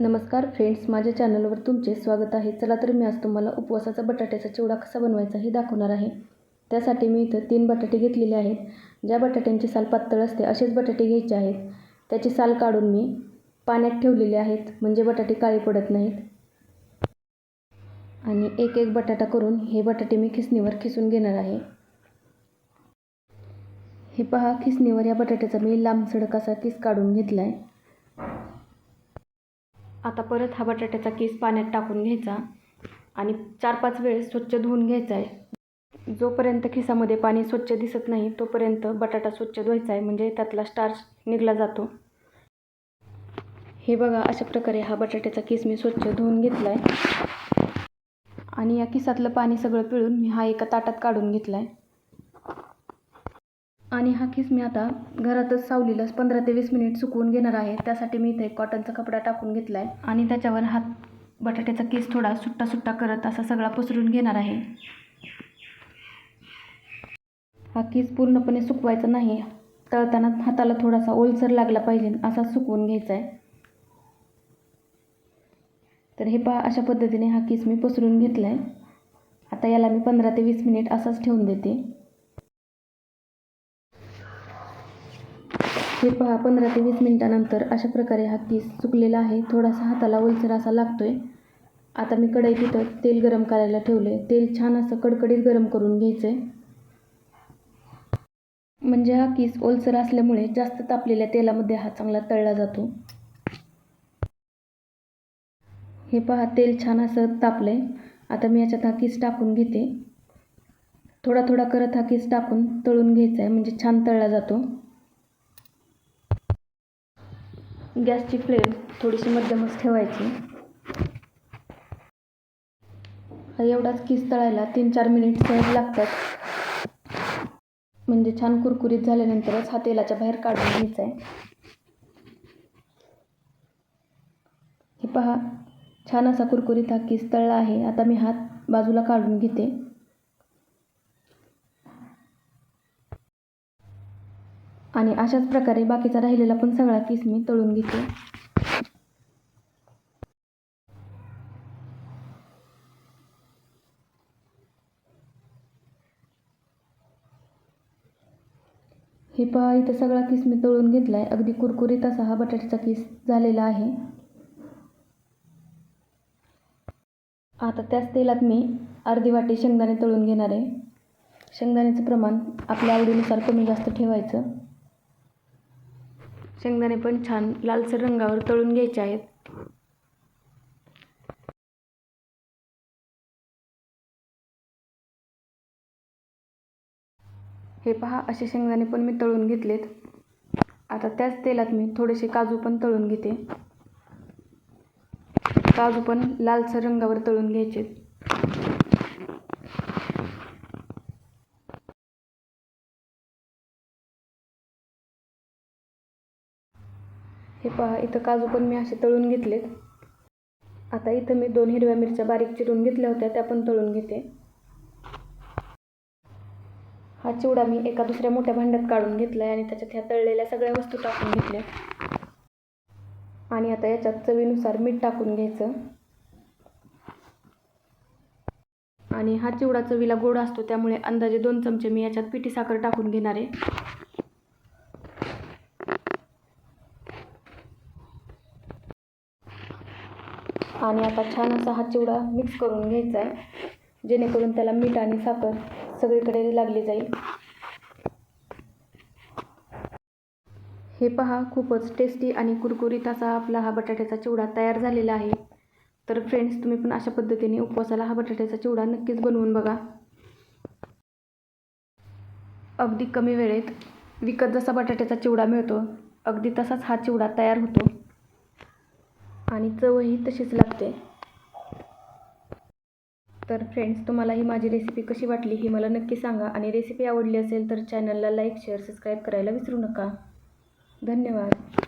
नमस्कार फ्रेंड्स माझ्या चॅनलवर तुमचे स्वागत आहे. चला तर मी आज तुम्हाला उपवासाचा बटाट्याचा चिवडा कसा बनवायचा हे दाखवणार आहे. त्यासाठी मी इथं तीन बटाटे घेतलेले आहेत. ज्या बटाट्यांची साल पातळ असते असेच बटाटे घ्यायचे आहेत. त्याची साल काढून मी पाण्यात ठेवलेले आहेत म्हणजे बटाटे काळे पडत नाहीत. आणि एक एक बटाटा करून हे बटाटे मी खिसणीवर खिसून घेणार आहे. हे पहा खिसणीवर या बटाट्याचा मी लांब सडक असा किस काढून घेतला आहे आता परत हा बटाट्याचा केस पाण्यात टाकून घ्यायचा आणि चार पाच वेळेस स्वच्छ धुवून घ्यायचा आहे. जोपर्यंत खिसामध्ये पाणी स्वच्छ दिसत नाही तोपर्यंत बटाटा स्वच्छ धुवायचा आहे म्हणजे त्यातला स्टार्च निघला जातो. हे बघा अशा प्रकारे हा बटाट्याचा केस मी स्वच्छ धुवून घेतला आहे. आणि या किसातलं पाणी सगळं पिळून मी हा एका ताटात काढून घेतला आहे. आणि हा खिस मी आता घरातच सावलीलाच पंधरा ते वीस मिनिट सुकवून घेणार आहे. त्यासाठी मी इथे एक कॉटनचा कपडा टाकून घेतला आहे आणि त्याच्यावर हा बटाट्याचा केस थोडा सुट्टा सुट्टा करत असा सगळा पसरून घेणार आहे. हा केस पूर्णपणे सुकवायचा नाही. तळताना हाताला थोडासा ओलसर लागला पाहिजे असा सुकवून घ्यायचा आहे तर हे पहा अशा पद्धतीने हा केस मी पसरून घेतला आहे आता याला मी पंधरा ते वीस मिनिट असाच ठेवून देते. हे पहा पंधरा ते वीस मिनिटानंतर अशा प्रकारे हा किस सुकलेला आहे. थोडासा हाताला ओलसर असा लागतो आहे आता मी कढई तिथं तेल गरम करायला ठेवले तेल छान असं कडकडीत गरम करून घ्यायचं आहे म्हणजे हा किस ओलसर असल्यामुळे जास्त तापलेल्या तेलामध्ये हा चांगला तळला जातो. हे पहा तेल छान असं तापलं आहे आता मी याच्यात हा किस टाकून घेते. थोडा थोडा करत हा किस टाकून तळून घ्यायचा आहे म्हणजे छान तळला जातो. गॅसची फ्लेम थोडीशी मध्यमच ठेवायची. हा एवढाच किस तळायला तीन चार मिनिट सहज लागतात. म्हणजे छान कुरकुरीत झाल्यानंतरच हा तेलाच्या बाहेर काढून घ्यायचा आहे हे पहा छान असा कुरकुरीत हा किस तळला आहे. आता मी हात बाजूला काढून घेते. आणि अशाच प्रकारे बाकीचा राहिलेला पण सगळा केस मी तळून घेते. हे पहा इथं सगळा किस मी तळून घेतला आहे अगदी कुरकुरीत असा हा बटाट्याचा किस झालेला आहे. आता त्याच तेलात मी अर्धी वाटी शेंगदाणे तळून घेणार आहे. शेंगदाण्याचं प्रमाण आपल्या आवडीनुसार कमी जास्त ठेवायचं. शेंगदाणे पण छान लालसर रंगावर तळून घ्यायचे आहेत. हे पहा असे शेंगदाणे पण मी तळून घेतलेत. आता त्याच तेलात मी थोडेसे काजू पण तळून घेते. काजू पण लालसर रंगावर तळून घ्यायचे हे पहा इथं काजू पण मी असे तळून घेतलेत. आता इथं मी दोन हिरव्या मिरच्या बारीक चिरून घेतल्या होत्या त्या पण तळून घेते. हा चिवडा मी एका दुसऱ्या मोठ्या भांड्यात काढून घेतला आहे आणि त्याच्यात ह्या तळलेल्या सगळ्या वस्तू टाकून घेतल्या. आणि आता याच्यात चवीनुसार मीठ टाकून घ्यायचं. आणि हा चिवडा चवीला गोड असतो त्यामुळे अंदाजे दोन चमचे मी याच्यात पिठी साखर टाकून घेणार आहे. आणि आता छान असा हा चिवडा मिक्स करून घ्यायचा आहे. जेणेकरून त्याला मीठ आणि साखर सगळीकडे लागली जाईल. हे पहा खूपच टेस्टी आणि कुरकुरीत असा आपला हा बटाट्याचा चिवडा तयार झालेला आहे. तर फ्रेंड्स तुम्ही पण अशा पद्धतीने उपवासाला हा बटाट्याचा चिवडा नक्कीच बनवून बघा. अगदी कमी वेळेत विकत जसा बटाट्याचा चिवडा मिळतो अगदी तसाच हा चिवडा तयार होतो. आणि चवही तशीच लागते. तर फ्रेंड्स तुम्हाला ही माझी रेसिपी कशी वाटली ही मला नक्की सांगा. आणि रेसिपी आवडली असेल तर चॅनलला लाईक शेअर सबस्क्राईब करायला विसरू नका. धन्यवाद.